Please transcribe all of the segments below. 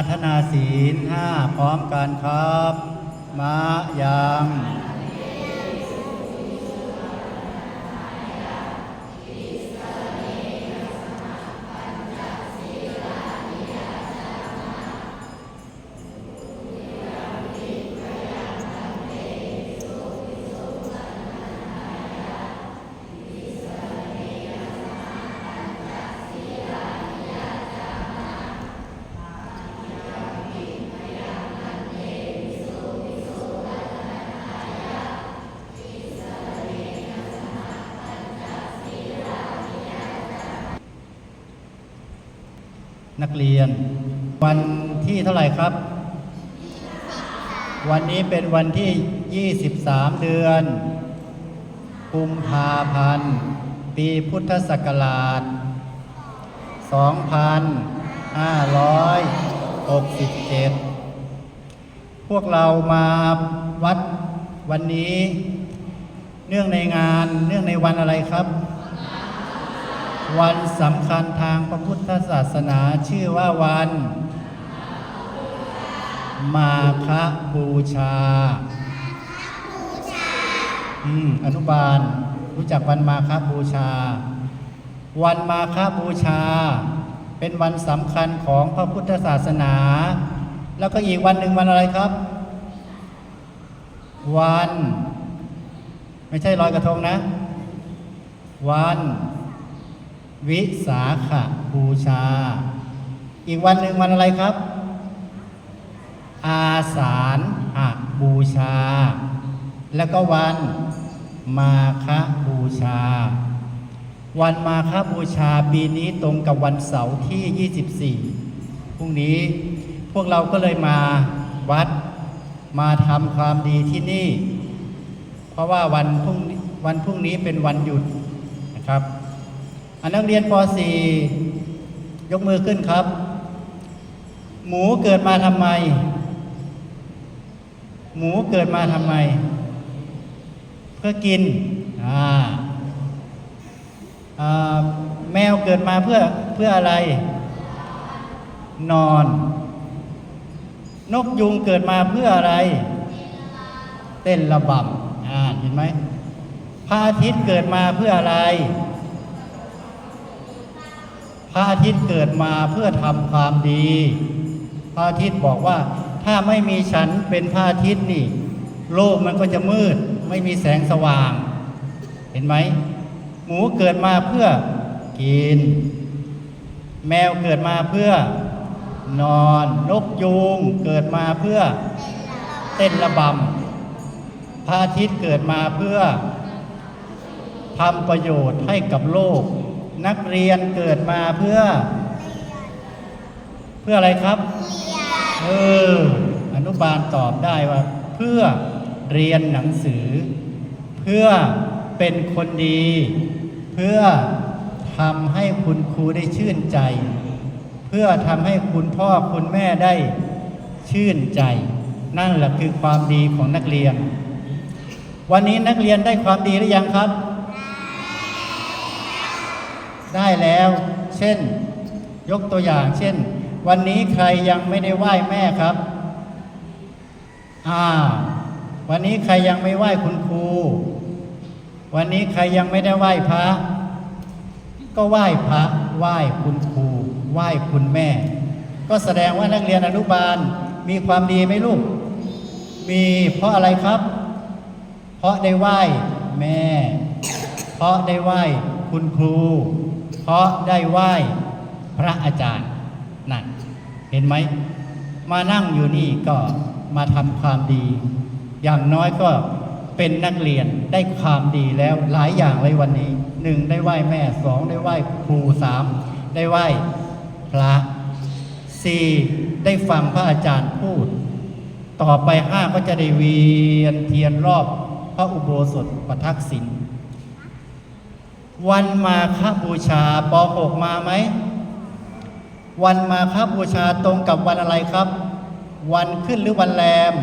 ราธนาศีลห้าพร้อมกันครับ มายัง นักเรียน วันที่เท่าไหร่ครับ วันนี้เป็นวันที่ 23 เดือนกุมภาพันธ์ ปีพุทธศักราช 2567 พวกเรามาวัดวันนี้ เนื่องในงานเนื่องในวันอะไรครับ วันสำคัญทางพระพุทธศาสนาชื่อว่าวัน มาคบูชา อืมอนุบาล รู้จักวันมาคบูชา วันมาคบูชา เป็นวันสำคัญของพระพุทธศาสนา แล้วก็อีกวันหนึ่งวันอะไรครับ วัน ไม่ใช่ลอยกระทงนะ วัน วิสาขบูชา อีกวันหนึ่งวันอะไรครับ อาสาฬหบูชา แล้วก็วันมาคบูชา วันมาคบูชาปีนี้ตรงกับวันเสาร์ที่ 24 พรุ่งนี้พวกเราก็เลยมาวัดมาทำความดีที่นี่ เพราะว่าวันพรุ่งวันพรุ่งนี้เป็นวันหยุดนะครับ อันนักเรียนป .4 ยกมือขึ้นครับ หมูเกิดมาทำไม หมูเกิดมาทำไม เพื่อกินอ่าอ่าแมวเกิดมาเพื่อเพื่ออะไร นอน นกยุงเกิดมาเพื่ออะไร เต้นระบำอ่าเห็นไหมพระอาทิตย์เกิดมาเพื่ออะไร พระอาทิตย์เกิดมาเพื่อทำความดี พระอาทิตย์บอกว่าถ้าไม่มีฉันเป็นพระอาทิตย์นี่ โลกมันก็จะมืด ไม่มีแสงสว่าง เห็นไหมหมูเกิดมาเพื่อกิน แมวเกิดมาเพื่อนอนนกยูงเกิดมาเพื่อเต้นระบำพระอาทิตย์เกิดมาเพื่อทำประโยชน์ให้กับโลก นักเรียนเกิดมาเพื่อ เพื่ออะไรครับ เออ อนุบาลตอบได้ว่า เพื่อเรียนหนังสือ เพื่อเป็นคนดี เพื่อทำให้คุณครูได้ชื่นใจ เพื่อทำให้คุณพ่อคุณแม่ได้ชื่นใจ นั่นแหละคือความดีของนักเรียน วันนี้นักเรียนได้ความดีหรือยังครับ ได้แล้ว เช่น ยกตัวอย่าง เช่น วันนี้ใครยังไม่ได้ไหว้แม่ครับอ่าวันนี้ใครยังไม่ไหว้คุณครู วันนี้ใครยังไม่ได้ไหว้พระ ก็ไหว้พระไหว้คุณครูไหว้คุณแม่ ก็แสดงว่านักเรียนอนุบาลมีความดีไหมลูก มีเพราะอะไรครับ เพราะได้ไหว้แม่ เพราะได้ไหว้คุณครู ราะได้ไหว้พระอาจารย์นั่นเห็นไหม มานั่งอยู่นี่ก็มาทำความดี อย่างน้อยก็เป็นนักเรียนได้ความดีแล้วหลายอย่างเลยวันนี้หนึ่งได้ไหว้แม่สองได้ไหว้ครูสามได้ไหว้พระสี่ได้ฟังพระอาจารย์พูด ต่อไปห้าก็จะได้เวียนเทียนรอบพระอุโบสถประทักษิณ วันมาคบูชาป .6 มาไหม วันมาคบูชาตรงกับวันอะไรครับ วันขึ้นหรือวันแรม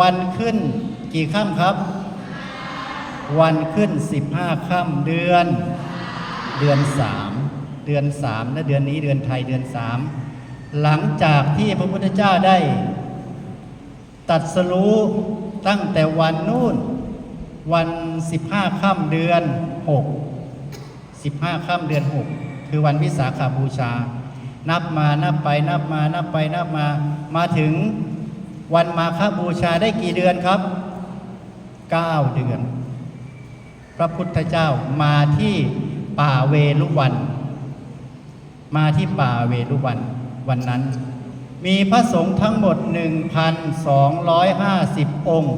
วันขึ้นกี่ค่ำครับ วันขึ้นสิบห้าค่ำเดือน เดือนสามเดือนสามนะเดือนนี้เดือนไทยเดือนสามหลังจากที่พระพุทธเจ้าได้ตัดสรู้ตั้งแต่วันนู่นวัน สิบห้าค่ำเดือนหกสิบห้าค่ำเดือนหกคือวันวิสาขาบูชา นับมานับไปนับมานับไปนับมามาถึงวันมาฆบูชาได้กี่เดือนครับเก้าเดือน พระพุทธเจ้ามาที่ป่าเวลุวัน มาที่ป่าเวลุวันวันนั้น มีพระสงฆ์ทั้งหมด 1,250 องค์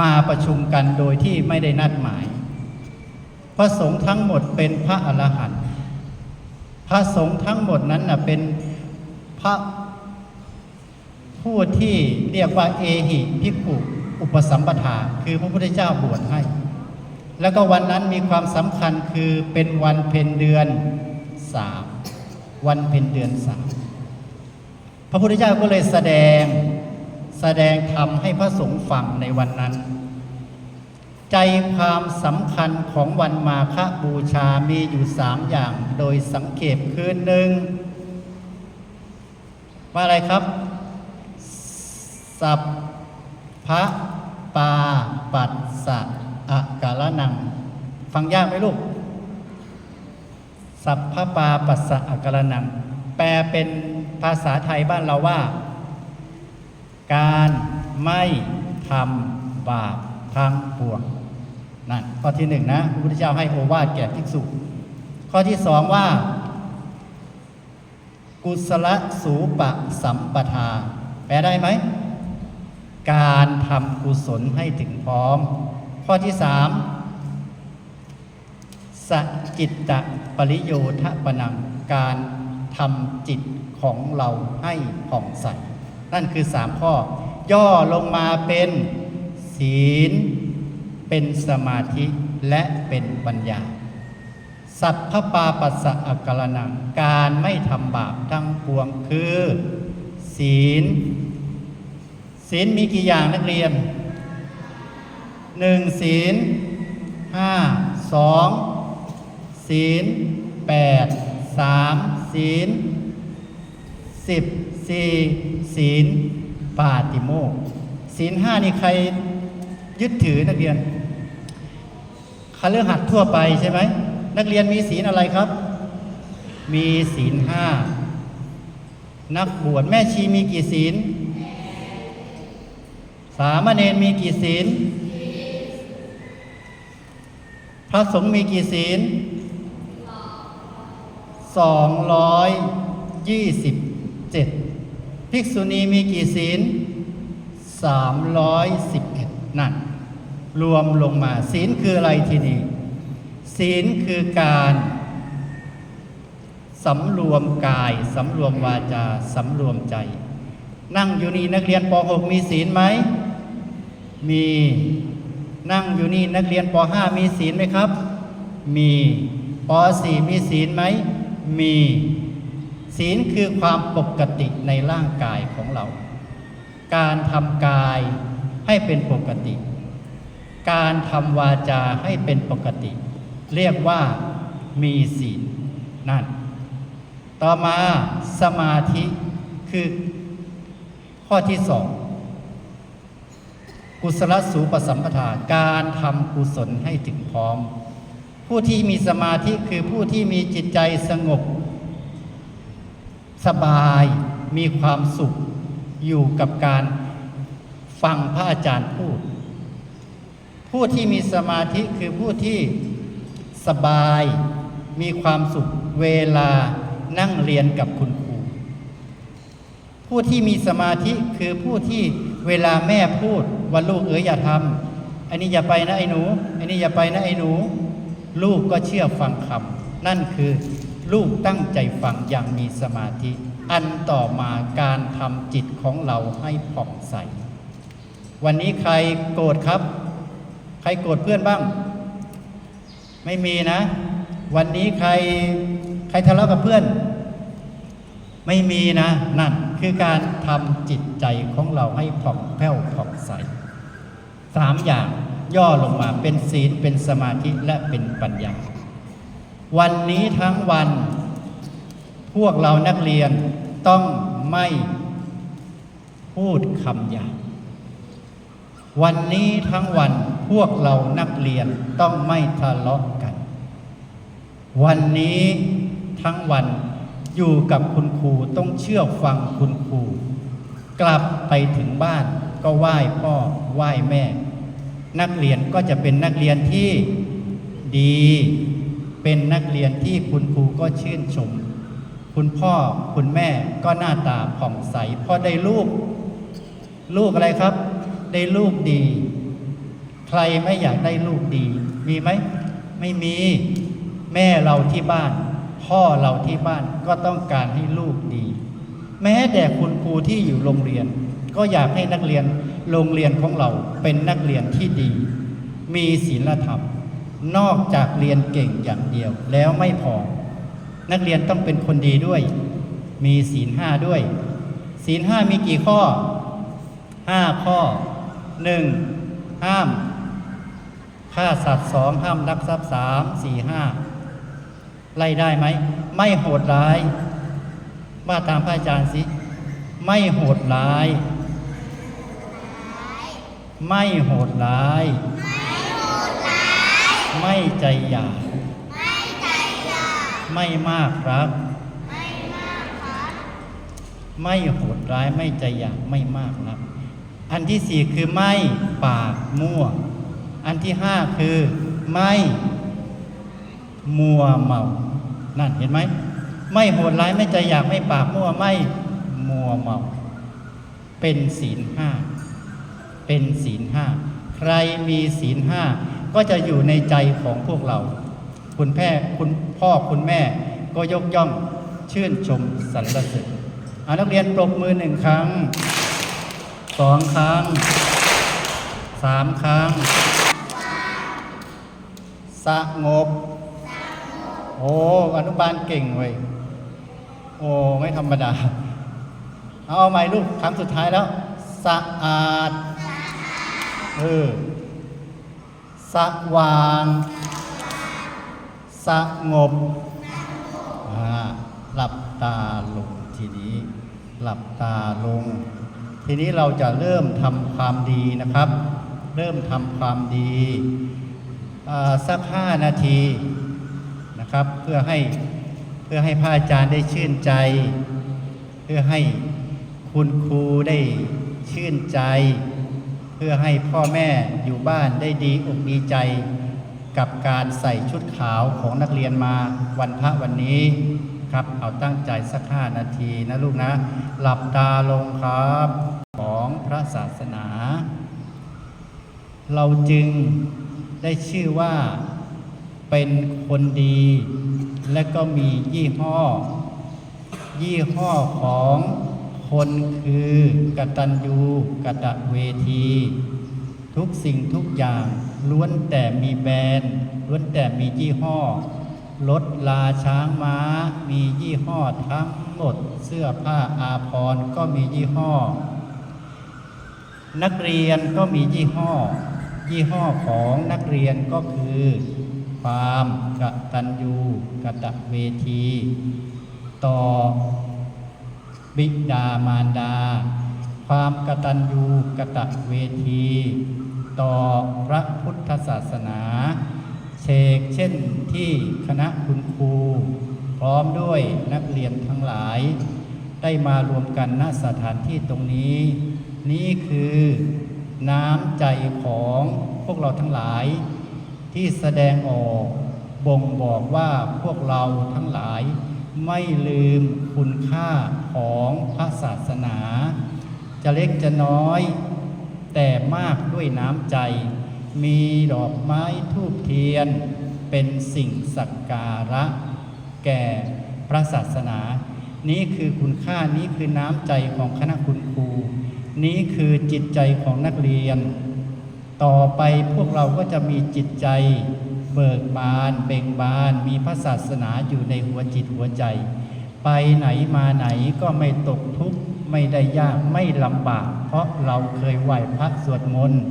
มาประชุมกันโดยที่ไม่ได้นัดหมาย พระสงฆ์ทั้งหมดเป็นพระอรหันต์พระสงฆ์ทั้งหมดนั้นนะเป็นพระผู้ที่เรียกว่าเอหิภิกุอุปสัมปทา คือพระพุทธเจ้าบวชให้ แล้วก็วันนั้นมีความสำคัญคือเป็นวันเพ็ญเดือนสามวันเพ็ญเดือนสามพระพุทธเจ้าก็เลยแสดง แสดงธรรมให้พระสงฆ์ฟังในวันนั้น ใจความสำคัญของวันมาฆบูชามีอยู่สามอย่างโดยสังเกตคือหนึ่งว่าอะไรครับ สัพพะปาปัสสะอะกาลนัง ฟังยากไหมลูก สัพพะปาปัสสะอะกาลนัง แปลเป็นภาษาไทยบ้านเราว่า การไม่ทำบาปทั้งปวงนั่นข้อที่หนึ่งนะพระพุทธเจ้าให้โอวาทแก่ภิกษุ ข้อที่สองว่า กุศลสูปะสัมปทา แปลได้ไหม การทำกุศลให้ถึงพร้อม ข้อที่สามสจิตตปริโยทปนัง การทำจิตของเราให้ผ่องใส นั่นคือสามข้อ ย่อลงมาเป็นศีล เป็นสมาธิและเป็นปัญญา สัพพปาปัสสะอักกลนัง การไม่ทำบาปทั้งปวงคือ ศีล ศีลมีกี่อย่างนักเรียนหนึ่งศีลห้าสองศีลแปดสามศีลสิบ สี่ศีลปาติโมกศีลห้านี่ใครยึดถือนักเรียนคาเรื่องหัดทั่วไปใช่ไหม นักเรียนมีศีลอะไรครับ มีศีลห้านักบวชแม่ชีมีกี่ศีล สามเณรมีกี่ศีล พระสงฆ์มีกี่ศีลสองร้อยยี่สิบเจ็ด ภิกษุณีมีกี่ศีลสามร้อยสิบเอ็ดนั่น รวมลงมาศีลคืออะไรทีนี้ ศีลคือการสำรวมกายสำรวมวาจาสำรวมใจ นั่งอยู่นี่นักเรียนป .6 มีศีลไหม มีนั่งอยู่นี่นักเรียนป .5 มีศีลไหมครับ มีป .4 มีศีลไหม มี ศีลคือความปกติในร่างกายของเรา การทำกายให้เป็นปกติ การทำวาจาให้เป็นปกติ เรียกว่ามีศีลนั่น ต่อมาสมาธิคือข้อที่สองกุศลสูปสัมปทาการทำกุศลให้ถึงพร้อม ผู้ที่มีสมาธิคือผู้ที่มีจิตใจสงบ สบายมีความสุขอยู่กับการฟังพระอาจารย์พูด ผู้ที่มีสมาธิคือผู้ที่สบายมีความสุขเวลานั่งเรียนกับคุณครู ผู้ที่มีสมาธิคือผู้ที่เวลาแม่พูดว่าลูกเอ๋ยอย่าทำอันนี้อย่าไปนะไอ้หนู อันนี้อย่าไปนะไอ้หนู ลูกก็เชื่อฟังคำนั่นคือ ลูกตั้งใจฟังอย่างมีสมาธิ อันต่อมาการทำจิตของเราให้ผ่องใส วันนี้ใครโกรธครับ ใครโกรธเพื่อนบ้าง ไม่มีนะ วันนี้ใครใครทะเลาะกับเพื่อน ไม่มีนะนั่นคือการทำจิตใจของเราให้ผ่องแผ้วผ่องใสสามอย่างย่อลงมาเป็นศีลเป็นสมาธิและเป็นปัญญา วันนี้ทั้งวัน พวกเรานักเรียนต้องไม่พูดคำหยาบวันนี้ทั้งวันพวกเรานักเรียนต้องไม่ทะเลาะกัน วันนี้ทั้งวันอยู่กับคุณครูต้องเชื่อฟังคุณครู กลับไปถึงบ้านก็ไหว้พ่อไหว้แม่ นักเรียนก็จะเป็นนักเรียนที่ดี เป็นนักเรียนที่คุณครูก็ชื่นชม คุณพ่อคุณแม่ก็หน้าตาผ่องใสเพราะได้ลูก ลูกอะไรครับ ได้ลูกดี ใครไม่อยากได้ลูกดี มีไหม ไม่มี แม่เราที่บ้าน พ่อเราที่บ้านก็ต้องการให้ลูกดี แม้แต่คุณครูที่อยู่โรงเรียน ก็อยากให้นักเรียนโรงเรียนของเราเป็นนักเรียนที่ดี มีศีลธรรม นอกจากเรียนเก่งอย่างเดียวแล้วไม่พอ นักเรียนต้องเป็นคนดีด้วย มีศีลห้าด้วย ศีลห้ามีกี่ข้อห้าข้อหนึ่งห้ามฆ่าสัตว์สองห้ามลักทรัพย์สามสี่ห้าไล่ได้ไหม ไม่โหดร้ายว่าตามพระอาจารย์สิ ไม่โหดร้าย ไม่โหดร้าย ไม่ใจหยาบไม่มากรัก ไม่โหดร้ายไม่ใจหยาบไม่มากรัก อันที่สี่คือไม่ปากมั่ว อันที่ห้าคือไม่มัวเมา นั่นเห็นไหม ไม่โหดร้ายไม่ใจอยากไม่ปากมั่วไม่มัวเมา เป็นศีลห้า เป็นศีลห้า ใครมีศีลห้า ก็จะอยู่ในใจของพวกเรา คุณแพ่คุณพ่อคุณแม่ก็ยกย่องชื่นชมสรรเสริญอานักเรียนปรบมือหนึ่งครั้งสองครั้งสามครั้งสงบ โอ้อนุบาลเก่งเว้ยโอ้ไม่ธรรมดา เอาเอาใหม่ลูกครั้งสุดท้ายแล้ว สะอาด เออ สว่าง สงบอาหลับตาลงทีนี้ หลับตาลง ทีนี้เราจะเริ่มทำความดีนะครับ เริ่มทำความดีสักห้านาทีนะครับ เพื่อให้เพื่อให้พระอาจารย์ได้ชื่นใจ เพื่อให้คุณครูได้ชื่นใจ พื่อให้พ่อแม่อยู่บ้านได้ดีอกดีใจ กับการใส่ชุดขาวของนักเรียนมาวันพระวันนี้ครับ เอาตั้งใจสักห้านาทีนะลูกนะ หลับตาลงครับของพระศาสนา เราจึงได้ชื่อว่าเป็นคนดี และก็มียี่ห้อ ยี่ห้อของ คนคือกตัญญูกตเวที ทุกสิ่งทุกอย่างล้วนแต่มีแบรนด์ล้วนแต่มียี่ห้อรถลาช้างม้า มียี่ห้อทั้งหมด เสื้อผ้าอาภรณ์ก็มียี่ห้อ นักเรียนก็มียี่ห้อ ยี่ห้อของนักเรียนก็คือ ความกตัญญูกตเวที ต่อ บิดามารดา ความกตัญญูกตเวที ต่อพระพุทธศาสนาเชกเช่นที่คณะคุณครู พร้อมด้วยนักเรียนทั้งหลาย ได้มารวมกันณสถานที่ตรงนี้ นี่คือน้ำใจของพวกเราทั้งหลาย ที่แสดงออกบ่งบอกว่าพวกเราทั้งหลาย ไม่ลืมคุณค่าของพระศาสนา จะเล็กจะน้อย แต่มากด้วยน้ำใจ มีดอกไม้ทูบเทียน เป็นสิ่งสักการะ แก่พระศาสนา นี้คือคุณค่านี้คือน้ำใจของคณะคุณครู นี้คือจิตใจของนักเรียน ต่อไปพวกเราก็จะมีจิตใจ เบิกบานเบ่งบานมีพระศาสนาอยู่ในหัวจิตหัวใจ ไปไหนมาไหนก็ไม่ตกทุกข์ไม่ได้ยากไม่ลำบาก เพราะเราเคยไหวพระสวดมนต์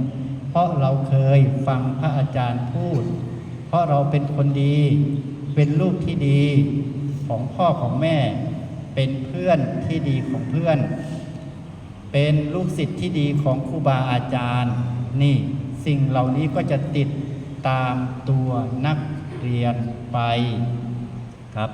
เพราะเราเคยฟังพระอาจารย์พูด เพราะเราเป็นคนดี เป็นลูกที่ดีของพ่อของแม่ เป็นเพื่อนที่ดีของเพื่อน เป็นลูกศิษย์ที่ดีของครูบาอาจารย์ นี่สิ่งเหล่านี้ก็จะติด ตามตัวนักเรียนไปครับ